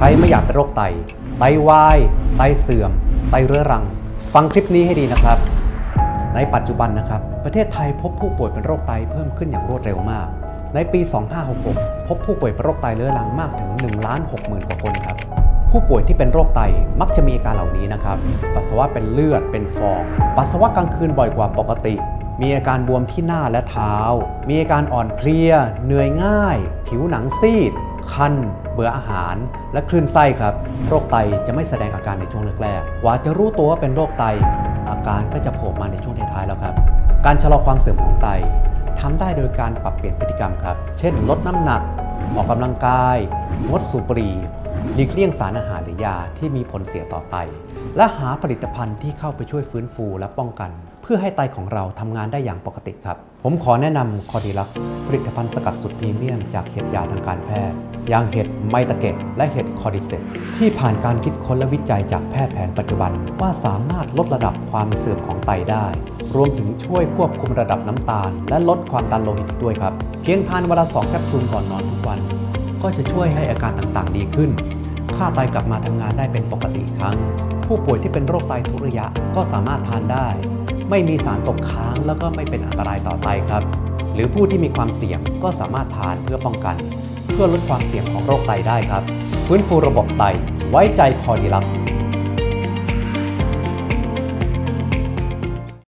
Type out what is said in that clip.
ใครไม่อยากเป็นโรคไต ไตวาย ไตเสื่อม ไตเรื้อรัง ฟังคลิปนี้ให้ดีนะครับ ในปัจจุบันนะครับ ประเทศไทยพบผู้ป่วยเป็นโรคไตเพิ่มขึ้นอย่างรวดเร็วมาก ในปี 2566 พบผู้ป่วยเป็นโรคไตเรื้อรังมากถึง1ล้าน6หมื่นกว่าคนครับ ผู้ป่วยที่เป็นโรคไตมักจะมีอาการเหล่านี้นะครับ ปัสสาวะเป็นเลือด เป็นฟอง ปัสสาวะกลางคืนบ่อยกว่าปกติ มีอาการบวมที่หน้าและเท้า มีอาการอ่อนเพลีย เหนื่อยง่าย ผิวหนังซีด คันเบื่ออาหาร และคลื่นไส้ครับ โรคไตจะไม่แสดงอาการในช่วงแรกๆกว่าจะรู้ตัวว่าเป็นโรคไต อาการก็จะโผล่มาในช่วงท้ายๆแล้วครับ การชะลอความเสื่อมของไตทำได้โดยการปรับเปลี่ยนพฤติกรรมครับ เช่น ลดน้ำหนัก ออกกำลังกาย งดสูบบุหรี่หลีกเลี่ยงสารอาหารหรือยาที่มีผลเสียต่อไต และหาผลิตภัณฑ์ที่เข้าไปช่วยฟื้นฟูและป้องกัน เพื่อให้ไตของเราทำงานได้อย่างปกติครับ ผมขอแนะนำคอดีลัก ผลิตภัณฑ์สกัดสุดพรีเมียมจากเห็ดยาทางการแพทย์อย่างเห็ดไมตะเกะและเห็ดคอดิเซตที่ผ่านการคิดค้นและวิจัยจากแพทย์แผนปัจจุบัน ว่าสามารถลดระดับความเสื่อมของไตได้ รวมถึงช่วยควบคุมระดับน้ำตาล และลดความดันโลหิตด้วยครับ เพียงทานวันละ2แคปซูลก่อนนอนทุกวัน ก็จะช่วยให้อาการต่างๆ ดีขึ้น ค่าไตกลับมาทำงานได้เป็นปกติครั้ง ผู้ป่วยที่เป็นโรคไตทุกระยะก็สามารถทานได้ ไม่มีสารตกค้างแล้วก็ไม่เป็นอันตรายต่อไตครับ หรือผู้ที่มีความเสี่ยงก็สามารถทานเพื่อป้องกัน เพื่อลดความเสี่ยงของโรคไตได้ครับ ฟื้นฟูระบบไตไว้ใจคอดีลักซ์